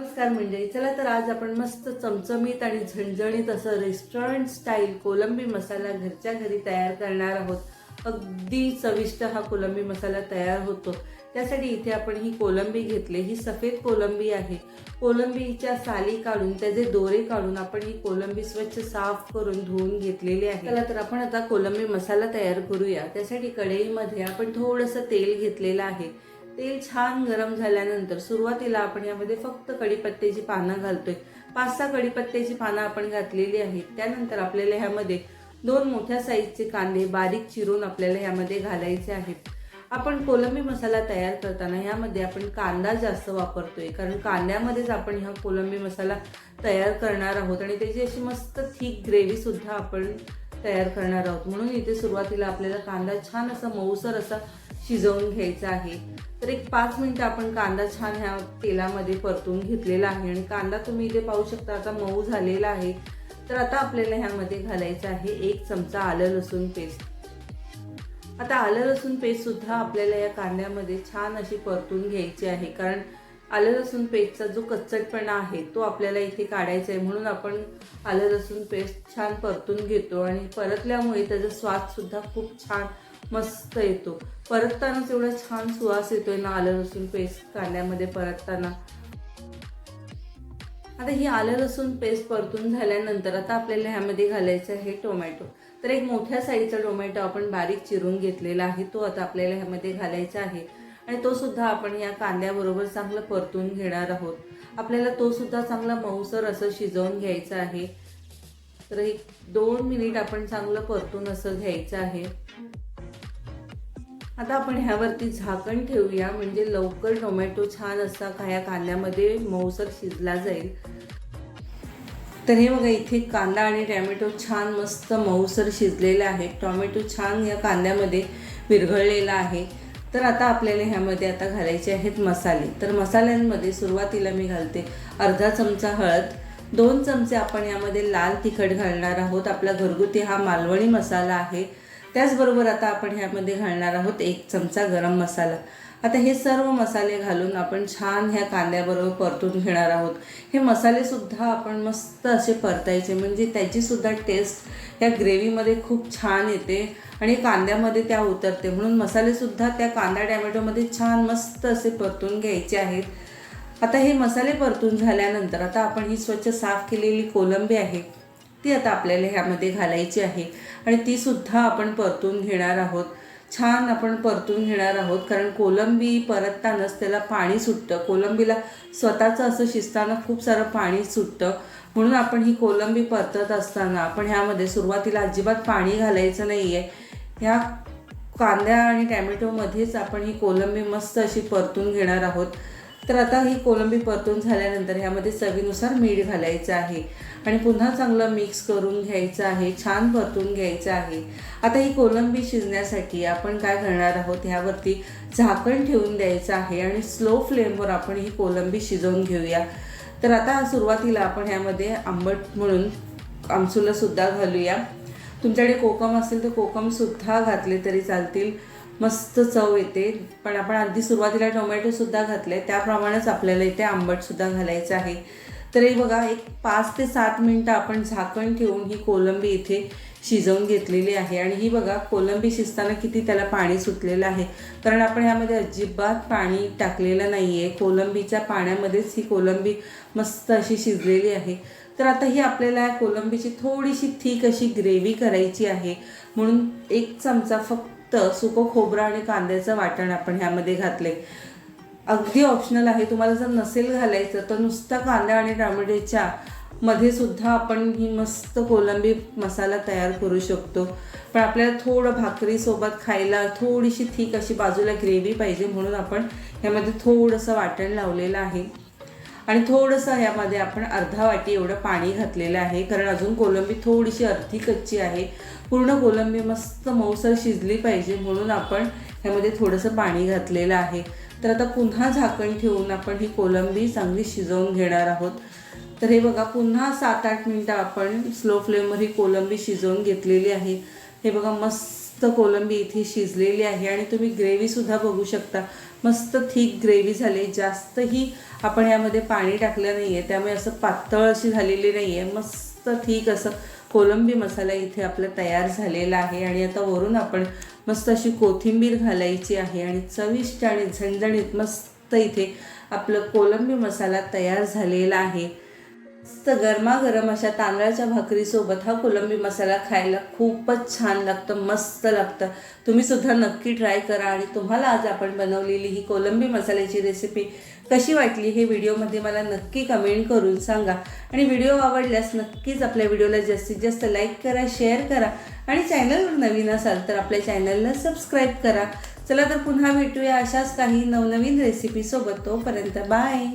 नमस्कार मंडळी चला तर आज आपण मस्त चमचमीत आणि झणझणीत असं रेस्टॉरंट स्टाईल कोलंबी मसाला घरच्या घरी तयार करणार आहोत. अगदी चविष्ट हा कोलंबी मसाला तयार होतो. त्यासाठी इथे आपण ही कोलंबी घेतली ही सफेद कोलंबी आहे. कोलंबीच्या साली काढून त्याचे दोरे काढून आपण ही कोलंबी स्वच्छ साफ करून धुवून घेतलेली आहे. चला तर आपण आता कोलंबी मसाला तयार करूया. त्यासाठी कढईमध्ये आपण थोडंसं तेल घेतलेलं आहे. तेल छान गरम झाल्यानंतर सुरुवातीला आपण यामध्ये फक्त कढीपत्त्याची पानं घालतोय. पाच सहा कढीपत्त्याची पानं आपण घातलेली आहेत. त्यानंतर आपल्याला ह्यामध्ये दोन मोठ्या साईजचे कांदे बारीक चिरून आपल्याला ह्यामध्ये घालायचे आहेत. आपण कोलंबी मसाला तयार करताना ह्यामध्ये आपण कांदा जास्त वापरतोय. कारण कांद्यामध्येच आपण ह्या कोलंबी मसाला तयार करणार आहोत आणि त्याची अशी मस्त थिक ग्रेव्ही सुद्धा आपण तयार करणार आहोत. म्हणून इथे सुरुवातीला आपल्याला कांदा छान असा मऊसर असा शिजवून घ्यायचा आहे. तर एक पाच मिनटं आपण कांदा छान ह्या तेलामध्ये परतून घेतलेला आहे आणि कांदा तुम्ही इथे पाहू शकता आता मऊ झालेला आहे. तर आता आपल्याला ह्यामध्ये घालायचं आहे एक चमचा आलं लसूण पेस्ट. आता आलं लसूण पेस्ट सुद्धा आपल्याला या कांद्यामध्ये छान अशी परतून घ्यायची आहे कारण आलं लसूण पेस्टचा जो कच्चटपणा आहे तो आपल्याला इथे काढायचा आहे. म्हणून आपण आलं लसूण पेस्ट छान परतून घेतो आणि परतल्यामुळे त्याचा स्वाद सुद्धा खूप छान मस्त येतो. परततानाच एवढा छान सुवास येतोय ना आलं लसूण पेस्ट कांद्यामध्ये परतताना. आता ही आलं लसूण पेस्ट परतून झाल्यानंतर आता आपल्याला ह्यामध्ये घालायचं आहे टोमॅटो. तर एक मोठ्या साईजचा टोमॅटो आपण बारीक चिरून घेतलेला आहे तो आता आपल्याला ह्यामध्ये घालायचा आहे. आणि तो सुद्धा आपण या कांद्याबरोबर चांगलं परतून घेणार आहोत. आपल्याला तो सुद्धा चांगला मऊसर असं शिजवून घ्यायचा आहे. तर एक दोन मिनिट आपण चांगलं परतून असं घ्यायचं आहे. आता आपण ह्यावरती झाकण ठेवूया. म्हणजे लवकर टोमॅटो छान असा ह्या कांद्यामध्ये मऊसर शिजला जाईल. तर हे बघा इथे कांदा आणि टॅमॅटो छान मस्त मऊसर शिजलेला आहे टोमॅटो छान या कांद्यामध्ये विरघळलेला आहे. तर आता आपल्याला ह्यामध्ये आता घालायचे आहेत मसाले. तर मसाल्यांमध्ये सुरुवातीला मी घालते अर्धा चमचा हळद दोन चमचे आपण यामध्ये लाल तिखट घालणार आहोत. आपला घरगुती हा मालवणी मसाला आहे. त्याचबरोबर आता आपण ह्यामध्ये घालणार आहोत एक चमचा गरम मसाला. आता हे सर्व मसाले घालून आपण छान ह्या कांद्याबरोबर परतून घेणार आहोत. हे मसालेसुद्धा आपण मस्त असे परतायचे म्हणजे त्याचीसुद्धा टेस्ट या ग्रेव्हीमध्ये खूप छान येते आणि कांद्यामध्ये त्या उतरते. म्हणून मसालेसुद्धा त्या कांदा टॅमॅटोमध्ये छान मस्त असे परतून घ्यायचे आहेत. आता हे मसाले परतून झाल्यानंतर आता आपण ही स्वच्छ साफ केलेली कोलंबी आहे. ती आता आपल्याला ह्यामध्ये घालायची आहे. आणि ती सुद्धा आपण परतून घेणार आहोत. छान आपण परतून घेणार आहोत. कारण कोलंबी परततानाच त्याला पाणी सुटतं. कोलंबीला स्वतःचं असं शिजताना खूप सारं पाणी सुटतं. म्हणून आपण ही कोलंबी परतत असताना आपण ह्यामध्ये सुरुवातीला अजिबात पाणी घालायचं नाही आहे ह्या कांद्या आणि टॅमॅटोमध्येच आपण ही कोलंबी मस्त अशी परतून घेणार आहोत. तर आता ही कोलंबी परतून झाल्यानंतर ह्यामध्ये चवीनुसार मीठ घालायचं आहे. आणि पुन्हा चांगलं मिक्स करून घ्यायचं आहे. छान परतून घ्यायचं आहे. आता ही कोलंबी शिजण्यासाठी आपण काय करणार आहोत ह्यावरती झाकण ठेवून द्यायचं आहे आणि स्लो फ्लेमवर आपण ही कोलंबी शिजवून घेऊया. तर आता सुरुवातीला आपण ह्यामध्ये आंबट म्हणून आमसुलंसुद्धा घालूया. तुमच्याकडे कोकम असेल तर कोकमसुद्धा घातले तरी चालतील. मस्त चव येते. पण आपण अगदी सुरुवातीला टोमॅटोसुद्धा घातले त्याप्रमाणेच आपल्याला इथे आंबटसुद्धा घालायचं आहे. तर हे बघा एक पाच ते सात मिनटं आपण झाकण ठेवून ही कोलंबी इथे शिजवून घेतलेली आहे. आणि ही बघा कोलंबी शिजताना किती त्याला पाणी सुटलेलं आहे. कारण आपण ह्यामध्ये अजिबात पाणी टाकलेलं नाही आहे कोलंबीच्या पाण्यामध्येच ही कोलंबी मस्त अशी शिजलेली आहे. तर आता ही आपल्याला या कोलंबीची थोडीशी थीक अशी ग्रेव्ही करायची आहे. म्हणून एक चमचा फक्त सुकं खोबरं आणि कांद्याचं वाटण आपण ह्यामध्ये घातले अगदी ऑप्शनल आहे. तुम्हाला जर नसेल घालायचं तर नुसता कांदा आणि टोमॅटोच्या मध्ये सुद्धा आपण ही मस्त कोलंबी मसाला तयार करू शकतो. पण आपल्याला थोडं भाकरीसोबत खायला थोडीशी थिक अशी बाजूला ग्रेव्ही पाहिजे म्हणून आपण ह्यामध्ये थोडंसं वाटण लावलेलं आहे. आणि थोडंसं ह्यामध्ये आपण अर्धा वाटी एवढं पाणी घातलेलं आहे कारण अजून कोलंबी थोडीशी अर्धी कच्ची आहे. पूर्ण कोलंबी मस्त मऊसर शिजली पाहिजे म्हणून आपण ह्यामध्ये थोडंसं पाणी घातलेलं आहे. तर आता पुन्हा झाकण ठेवून आपण ही कोलंबी चांगली शिजवून घेणार आहोत. तर हे बघा पुन्हा सात आठ मिनटं आपण स्लो फ्लेमवर ही कोलंबी शिजवून घेतलेली आहे. हे बघा मस्त मस्त कोलंबी इथे शिजलेली आहे आणि तुम्ही ग्रेव्हीसुद्धा बघू शकता. मस्त थिक ग्रेव्ही झाली. जास्तही आपण यामध्ये पाणी टाकलं नाही आहे त्यामुळे असं पातळ अशी झालेली नाही आहे मस्त ठीक असं कोलंबी मसाला इथे आपला तयार झालेला आहे. आणि आता वरून आपण मस्त अशी कोथिंबीर घालायची आहे आणि चविष्ट आणि झणझणीत मस्त इथे आपलं कोलंबी मसाला तयार झालेला आहे. तर गरमागरम अशा तांदळाच्या भाकरीसोबत हा कोलंबी मसाला खायला खूपच छान लागतं मस्त लागतं. तुम्ही सुद्धा नक्की ट्राय करा आणि तुम्हाला आज आपण बनवलेली ही कोलंबी मसाल्याची रेसिपी कशी वाटली हे व्हिडिओमध्ये मला नक्की कमेंट करून सांगा. आणि व्हिडिओ आवडल्यास नक्कीच आपल्या व्हिडिओला जास्तीत जास्त लाईक करा शेअर करा आणि चॅनलवर नवीन असाल तर आपल्या चॅनलला सबस्क्राईब करा. चला तर पुन्हा भेटूया अशाच काही नवनवीन रेसिपीसोबत तोपर्यंत बाय